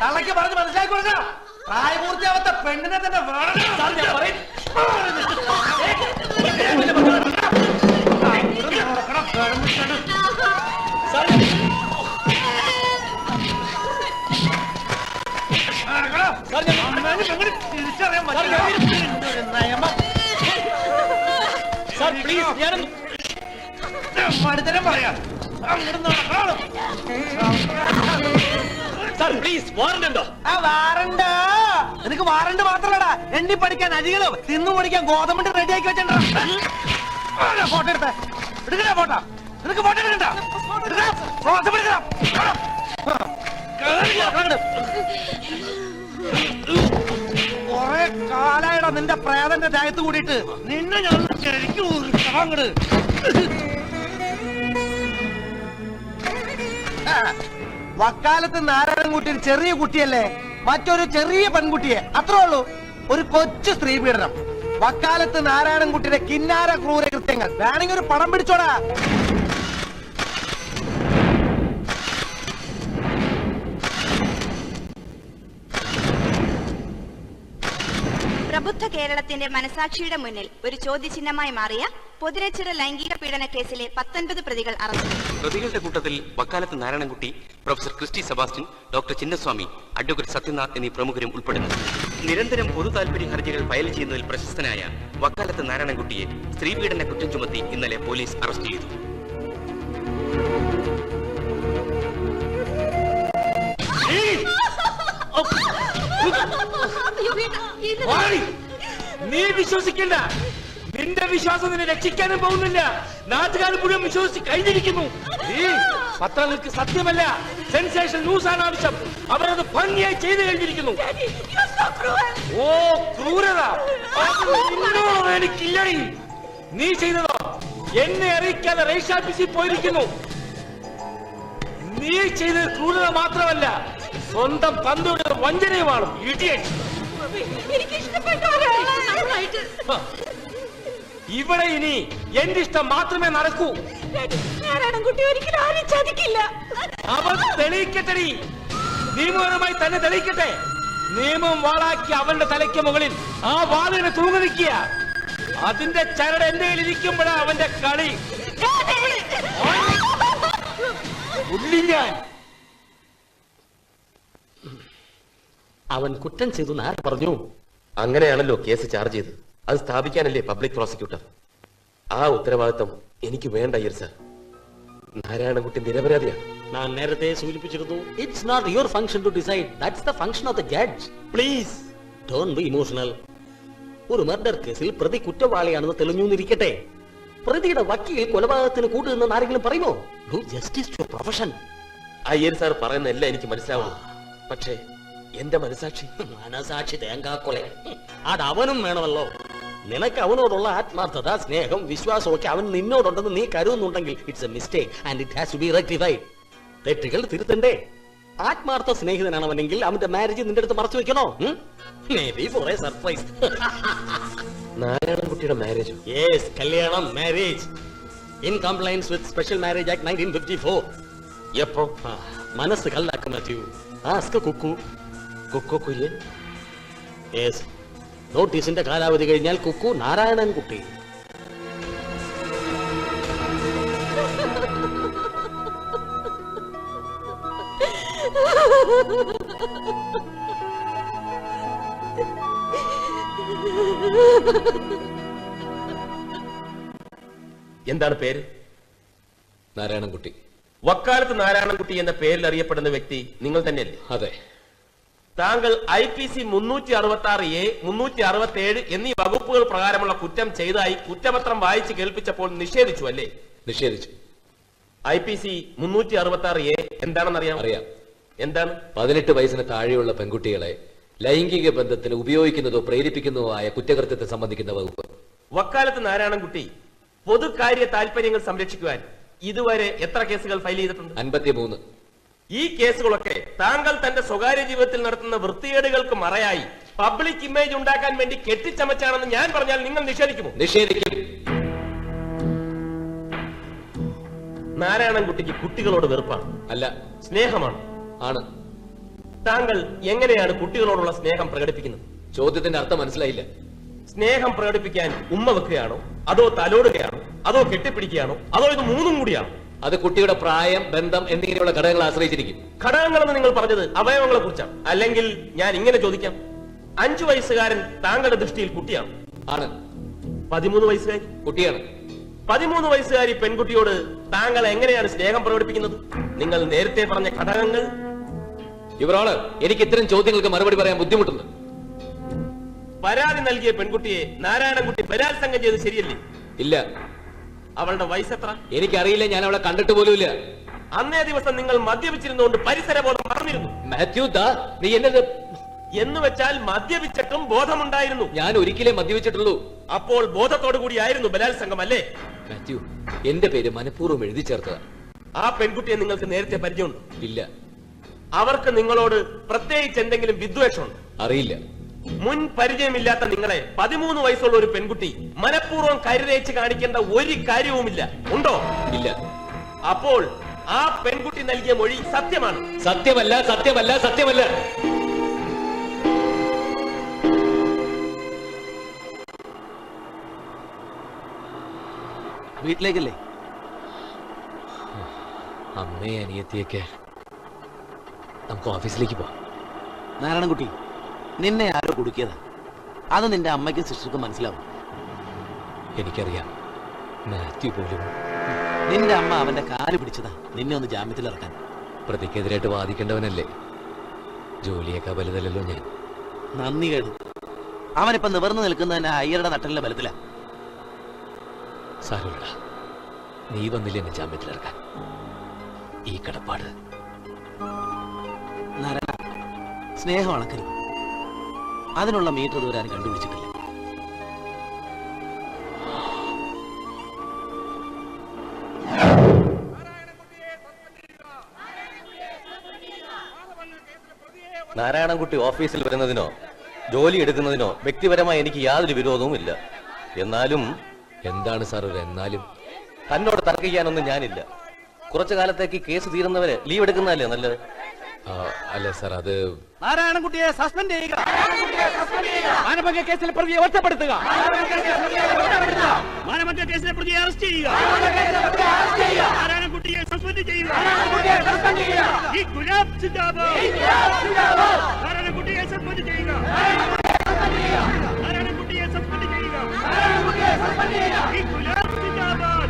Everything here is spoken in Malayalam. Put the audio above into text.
തള്ളക്ക് പറഞ്ഞ് മനസ്സിലാക്കി കൊടുക്കണം പ്രായപൂർത്തിയാവാത്ത പെണ്ണിനെ തന്നെ വേണം. തിരിച്ചറിയാൻ സാർ പ്ലീസ് ഞാനൊന്ന് മടുത്തരം പറയാം. സാർ പ്ലീസ് വാറണ്ട് ആ വാറണ്ട് നിനക്ക് വാറണ്ട് മാത്രല്ലടാ. എണ്ണി പഠിക്കാൻ അരികളും തിന്നു പഠിക്കാൻ ഗോതമ്പ് റെഡിയാക്കി വെച്ചിട്ടുണ്ടോ ഫോട്ടോ എടുത്ത. എടുക്കടാ ഫോട്ടോ നിനക്ക് ഫോട്ടോ എടുക്കണ്ട. എടുക്കണം. ഗോതമ്പ് അങ്ങട്. കൊറേ കാലായിടാ നിന്റെ പ്രേതന്റെ ദേഹത്ത് കൂടിയിട്ട്. നിന്നെ ഞാൻ ശരിക്കും അങ്ങട്. വക്കാലത്ത് നാരായണൻകുട്ടി ഒരു ചെറിയ കുട്ടിയല്ലേ? മറ്റൊരു ചെറിയ പെൺകുട്ടിയെ. അത്രേ ഉള്ളൂ. ഒരു കൊച്ചു സ്ത്രീ പീഡനം. വക്കാലത്ത് നാരായണൻകുട്ടിയുടെ കിന്നാര ക്രൂര കൃത്യങ്ങൾ വേണമെങ്കിൽ ഒരു പടം പിടിച്ചോടാ. പ്രബുദ്ധ കേരളത്തിന്റെ മനസാക്ഷിയുടെ മുന്നിൽ ഒരു ചോദ്യചിഹ്നമായി മാറിയ പൊതിരച്ചിറ ലൈംഗിക പീഡന കേസിലെ പത്തൊൻപത് പ്രതികൾ അറസ്റ്റ് പ്രതികളുടെ കൂട്ടത്തിൽ വക്കാലത്ത് Narayanankutty professor Christy Sebastian doctor Chinnaswamy advocate Sathyanath എന്നീ പ്രമുഖരും ഉൾപ്പെടുന്നു. നിരന്തരം പൊതു താൽപര്യ ഹർജികൾ ഫയൽ ചെയ്യുന്നതിൽ പ്രശസ്തനായ വക്കാലത്ത് നാരായണൻകുട്ടിയെ സ്ത്രീപീഡന കുറ്റം ചുമത്തി ഇന്നലെ പോലീസ് അറസ്റ്റ് ചെയ്തു. നീ വിശ്വസിക്കണ്ട. നിന്റെ വിശ്വാസം നിന്നെ രക്ഷിക്കാനും പോകുന്നില്ല. നാട്ടുകാർ മുഴുവൻ വിശ്വസിച്ച് കഴിഞ്ഞിരിക്കുന്നു. ഈ പത്രങ്ങൾക്ക് സത്യമല്ല. സെൻസേഷൻ ന്യൂസ് ആണ് ആവശ്യം. അവരത് ഭംഗിയായി ചെയ്തു കഴിഞ്ഞിരിക്കുന്നു. ഓ ക്രൂരത. എനിക്കില്ലടി. നീ ചെയ്തതോ? എന്നെ അറിയിക്കാതെ റേഷൻ ഓഫീസിൽ പോയിരിക്കുന്നു. നീ ചെയ്തത് ക്രൂരത മാത്രമല്ല. സ്വന്തം തന്തയുടെ വഞ്ചനയുമാണ്. ഇടിയറ്റ് ഇവിടെ ഇനി എന്റെ ഇഷ്ടം മാത്രമേ നടക്കൂ. കുട്ടി ഒരിക്കലും ആരും ചതിക്കില്ല. അവൻ തെളിയിക്കട്ടെടി. നിയമപരമായി തന്നെ തെളിയിക്കട്ടെ. നിയമം വാളാക്കി അവളുടെ തലയ്ക്ക് മുകളിൽ ആ വാളിനെ തൂങ്ങി നിൽക്കുക അതിന്റെ ചരട് എന്റെ കയ്യിൽ ഇരിക്കുമ്പോഴാ അവന്റെ കളി. ഞാൻ അവൻ കുറ്റം ചെയ്തു പറഞ്ഞു? അങ്ങനെയാണല്ലോ കേസ് ചാർജ് ചെയ്തത്. അത് സ്ഥാപിക്കാനല്ലേ പബ്ലിക് പ്രോസിക്യൂട്ടർ ആ ഉത്തരവാദിത്തം എനിക്ക് വേണ്ട അയ്യർ സാർ നാരായണൻകുട്ടി നിരപരാധിയാണ്. ഞാൻ നേരത്തെ സൂചിപ്പിച്ചിരുന്നു it's not your function to decide that's the function of the judge please don't be emotional ഒരു മർഡർ കേസിൽ പ്രതി കുറ്റവാളിയാണെന്ന് തെളിഞ്ഞു എന്നിരിക്കട്ടെ പ്രതിയുടെ വക്കീൽ കൊലപാതകത്തിന് കൂട്ടുനിന്ന് ആരെങ്കിലും പറയുമോ? Do justice to profession Iyer sir പറയുന്ന എല്ലാം എനിക്ക് മനസ്സിലാവുന്നു പക്ഷേ എന്റെ മനസാക്ഷി മനസാക്ഷി തേങ്കാക്കൊലെ അത് അവനും വേണമല്ലോ. നിനക്ക് അവനോടുള്ള ആത്മാർത്ഥത സ്നേഹം വിശ്വാസം ഒക്കെ അവൻ നിന്നോടുണ്ടെന്ന് നീ കരുതുന്നുണ്ടെങ്കിൽ it's a mistake and it has to be rectified തെറ്റുകൾ തിരുത്തണ്ടേ. ആത്മാർത്ഥ സ്നേഹിതനാണ് അവനെങ്കിൽ അവന്റെ മാരേജ് നിന്റെ അടുത്ത് മറച്ചു വെക്കണോ? ബി ഫോർ എ സർപ്രൈസ് നാരായണൻകുട്ടിയുടെ മാരേജ് യെസ് കല്യാണം marriage in compliance with special marriage act nineteen fifty four എപ്പോ മനസ്സ് കല്ലാക്കും മാത്യു. ആസ്ക് കുക്കു. കുക്കോ കുര്യൻ? യെസ് നോട്ടീസിന്റെ കാലാവധി കഴിഞ്ഞാൽ കുക്കു നാരായണൻ കുട്ടി. എന്താണ് പേര്? നാരായണൻകുട്ടി വക്കാലത്ത് നാരായണൻകുട്ടി എന്ന പേരിൽ അറിയപ്പെടുന്ന വ്യക്തി നിങ്ങൾ തന്നെയല്ലേ? അതെ. താങ്കൾ ഐ പി സി മുന്നൂറ്റി അറുപത്തി ആറ് എ മുന്നൂറ്റി അറുപത്തി ഏഴ് എന്നീ വകുപ്പുകൾ പ്രകാരമുള്ള കുറ്റം ചെയ്തതായി കുറ്റപത്രം വായിച്ച് കേൾപ്പിച്ചപ്പോൾ നിഷേധിച്ചു അല്ലേ? നിഷേധിച്ചു. ഐ പി സി മുന്നൂറ്റി അറുപത്തി ആറ് എ എന്താണെന്ന് അറിയാം. അറിയാം എന്താണ്? പതിനെട്ട് വയസ്സിന് താഴെയുള്ള പെൺകുട്ടികളെ ലൈംഗിക ബന്ധത്തിന് ഉപയോഗിക്കുന്നതോ പ്രേരിപ്പിക്കുന്നതോ ആയ കുറ്റകൃത്യത്തെ സംബന്ധിക്കുന്ന വകുപ്പ്. വക്കാലത്ത് നാരായണൻകുട്ടി പൊതുകാര്യ താല്പര്യങ്ങൾ സംരക്ഷിക്കുവാൻ ഇതുവരെ എത്ര കേസുകൾ ഫയൽ ചെയ്തിട്ടുണ്ട്? അൻപത്തിമൂന്ന്. ഈ കേസുകളൊക്കെ താങ്കൾ തന്റെ സ്വകാര്യ ജീവിതത്തിൽ നടത്തുന്ന വൃത്തികേടുകൾക്ക് മറയായി. പബ്ലിക് ഇമേജ് ഉണ്ടാക്കാൻ വേണ്ടി കെട്ടിച്ചമച്ചാണെന്ന് ഞാൻ പറഞ്ഞാൽ നിങ്ങൾ നിഷേധിക്കുമോ? നിഷേധിക്കും. നാരായണൻ നാരായണൻകുട്ടിക്ക് കുട്ടികളോട് വെറുപ്പാണ്. അല്ല. സ്നേഹമാണ്. ആണ്. താങ്കൾ എങ്ങനെയാണ് കുട്ടികളോടുള്ള സ്നേഹം പ്രകടിപ്പിക്കുന്നത്? ചോദ്യത്തിന്റെ അർത്ഥം മനസ്സിലായില്ല. സ്നേഹം പ്രകടിപ്പിക്കാൻ ഉമ്മ വെക്കുകയാണോ? അതോ തലോടുകയാണോ? അതോ കെട്ടിപ്പിടിക്കുകയാണോ? അതോ ഇത് മൂന്നും കൂടിയാണോ? അത് കുട്ടിയുടെ പ്രായം ബന്ധം എന്നിങ്ങനെയുള്ള ഘടകങ്ങളെ ആശ്രയിച്ചിരിക്കും. ഘടകങ്ങളെന്ന് നിങ്ങൾ പറഞ്ഞത് അവയവങ്ങളെ കുറിച്ചാണ്. അല്ലെങ്കിൽ ഞാൻ ഇങ്ങനെ ചോദിക്കാം. അഞ്ചു വയസ്സുകാരൻ താങ്കളുടെ ദൃഷ്ടിയിൽ കുട്ടിയാണ്. ആണ്. പതിമൂന്ന് വയസ്സുകാരി. കുട്ടിയാണ്. പതിമൂന്ന് വയസ്സുകാരി പെൺകുട്ടിയോട് താങ്കൾ എങ്ങനെയാണ് സ്നേഹം പ്രകടിപ്പിക്കുന്നത്? നിങ്ങൾ നേരത്തെ പറഞ്ഞ ഘടകങ്ങൾ? ഇവരോട് എനിക്ക് ഇത്തരം ചോദ്യങ്ങൾക്ക് മറുപടി പറയാൻ ബുദ്ധിമുട്ടുണ്ട്. പരാതി നൽകിയ പെൺകുട്ടിയെ നാരായണൻകുട്ടി ബലാത്സംഗം ചെയ്ത് ശരിയല്ലേ? ഇല്ല. അവളുടെ വയസ്സ് എത്ര? എനിക്കറിയില്ല ഞാൻ അവളെ കണ്ടിട്ട് പോലുമില്ല. അന്നേ ദിവസം നിങ്ങൾ മദ്യപിച്ചിരുന്നോണ്ട് പരിസര ബോധം മറന്നിരുന്നു. മാത്യു ദാ നീ എന്നത് എന്ന് വെച്ചാൽ മദ്യപിച്ചിട്ടും ബോധമുണ്ടായിരുന്നു. ഞാൻ ഒരിക്കലേ മദ്യപിച്ചിട്ടുള്ളൂ. അപ്പോൾ ബോധത്തോടു കൂടിയായിരുന്നു ബലാത്സംഗം അല്ലേ? മാത്യു എന്റെ പേര് മനഃപൂർവം എഴുതി ചേർത്തതാ. ആ പെൺകുട്ടിയെ നിങ്ങൾക്ക് നേരത്തെ പരിചയമുണ്ടോ? ഇല്ല. അവർക്ക് നിങ്ങളോട് പ്രത്യേകിച്ച് എന്തെങ്കിലും വിദ്വേഷമുണ്ട്? അറിയില്ല. മുൻ പരിചയമില്ലാത്ത നിങ്ങളെ പതിമൂന്ന് വയസ്സുള്ള ഒരു പെൺകുട്ടി മനഃപൂർവം കരുതേച്ച് കാണിക്കേണ്ട ഒരു കാര്യവുമില്ല. ഉണ്ടോ? ഇല്ല. അപ്പോൾ ആ പെൺകുട്ടി നൽകിയ മൊഴി സത്യമാണ്. സത്യമല്ല സത്യമല്ല സത്യമല്ല. വീട്ടിലേക്കല്ലേ? അമ്മയെ അനിയത്തിയൊക്കെ. നമുക്ക് ഓഫീസിലേക്ക് പോവാം. നാരായണൻകുട്ടി നിന്നെ ആരോ കുടുക്കിയതാ. അത് നിന്റെ അമ്മയ്ക്കും സിസ്റ്റർക്കും മനസ്സിലാവും. എനിക്കറിയാം. മാത്യു പോലും. നിന്റെ അമ്മ അവന്റെ കാൽ പിടിച്ചതാ. നിന്നെ ഒന്ന് ജാമ്യത്തിൽ ഇറക്കാൻ. പ്രതിക്കെതിരായിട്ട് വാദിക്കേണ്ടവനല്ലേ? ജോലിയൊക്കെ വലുതല്ലല്ലോ ഞാൻ. നന്ദി കേട് അവനിപ്പോ നിവർന്നു നിൽക്കുന്നതന്നെ അയ്യരുടെ നട്ടലിന്റെ ബലത്തിലാണ് സാരമില്ല നീ വന്നില്ല എന്നെ ജാമ്യത്തിലിറക്കാൻ ഈ കടപ്പാട്. നാരായണ സ്നേഹം അളക്കരുത് അതിനുള്ള മീറ്റർ ദൂരം ആരും കണ്ടുപിടിച്ചിട്ടില്ല. നാരായണൻകുട്ടി ഓഫീസിൽ വരുന്നതിനോ ജോലി എടുക്കുന്നതിനോ വ്യക്തിപരമായി എനിക്ക് യാതൊരു വിരോധവും ഇല്ല. എന്നാലും എന്താണ് സാർ ഒരു എന്നാലും? തന്നോട് തർക്കിക്കാനൊന്നും ഞാനില്ല. കുറച്ചു കാലത്തേക്ക് കേസ് തീരുന്നവരെ ലീവ് എടുക്കുന്നതല്ലേ നല്ലത്? അല്ല സാർ അത് നാരായണൻകുട്ടിയെ സസ്പെൻഡ് ചെയ്യുക. മാനഭംഗ കേസിലെ പ്രതിയെ ഒറ്റപ്പെടുത്തുക. മാനഭംഗ കേസിലെ പ്രതിയെ അറസ്റ്റ് ചെയ്യുക. നാരായണൻകുട്ടിയെ സസ്പെൻഡ് ചെയ്യുക. ഈ ഗുലാബ് സിന്ദാബാദ്. നാരായണൻകുട്ടിയെ സസ്പെൻഡ് ചെയ്യുക. നാരായണൻകുട്ടിയെ സസ്പെൻഡ് ചെയ്യുക. ഈ ഗുലാബ് സിന്ദാബാദ്.